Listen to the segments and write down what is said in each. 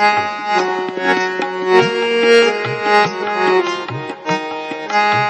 Thank you.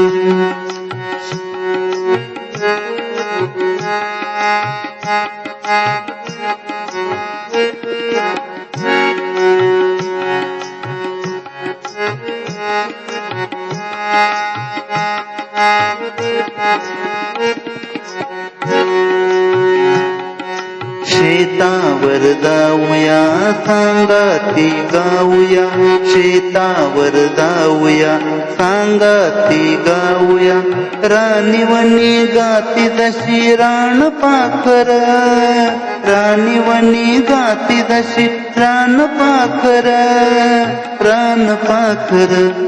शेतावर जाऊया सांगाती गाऊया. शेतावर जाऊया सांगाती गाऊया. राणीवनी गाती जशी रान पाखर. राणीवनी गाती जशी रान पाखर. रान पाखर.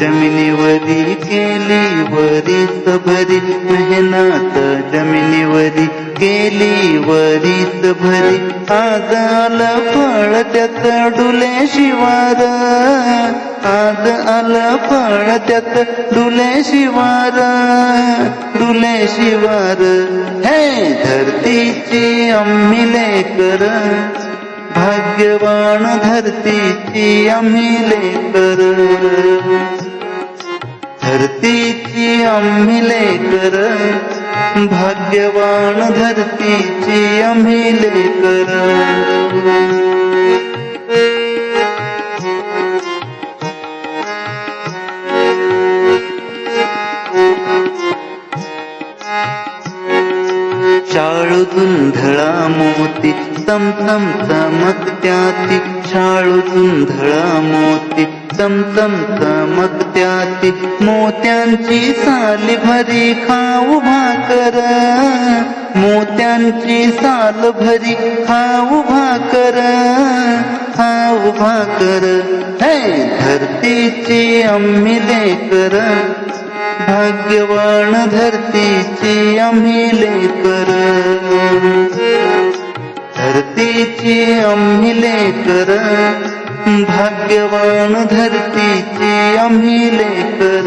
जमिनीवरी केली वरीस भरी मेहनत जमिनीवरी केली वरीस भरी आज आलं फळ त्यात डुले शिवार. आज आलं फळ त्यात डुले शिवार डुले शिवार. हे धरतीची आम्ही लेकर भाग्यवान धरतीची आम्ही लेकर. धरतीची आम्ही लेकर शाळू धुंधळा मोती तमतम चमकत्याती शाळू धुंधळा मोती तमतम चमकत्याती मोत्यांची साली भरी खाऊ भाकर मोत्यांची साल भरी खाऊ भाकर खाऊ भाकर हे धरतीची आम्ही लेकर. भाग्यवान धरतीची आम्ही लेकर. धरतीची आम्ही लेकर. भाग्यवान धरतीची आम्ही लेकर.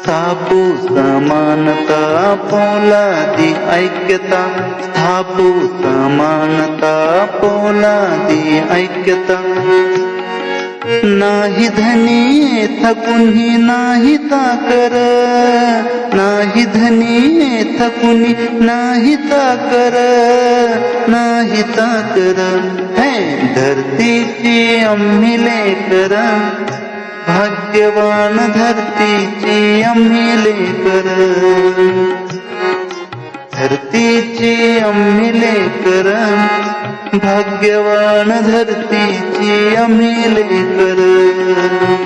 स्थापू समानता पोलादी ऐक्यता. स्थापू समानता पोलादी ऐक्यता. नाही धनी थकुनी नाही ताकर नाही धनी थकुनी नाही ताकर नाही ताकर है धरतीची आम्ही लेकर. भाग्यवान धरतीची आम्ही लेकर. धरतीची आम्ही लेकर. भाग्यवान धरतीची आम्ही लेकर.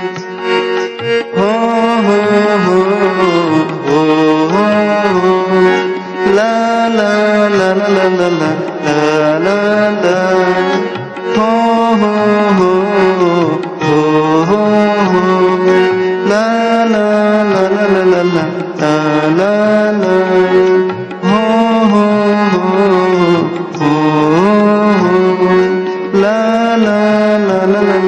Amen.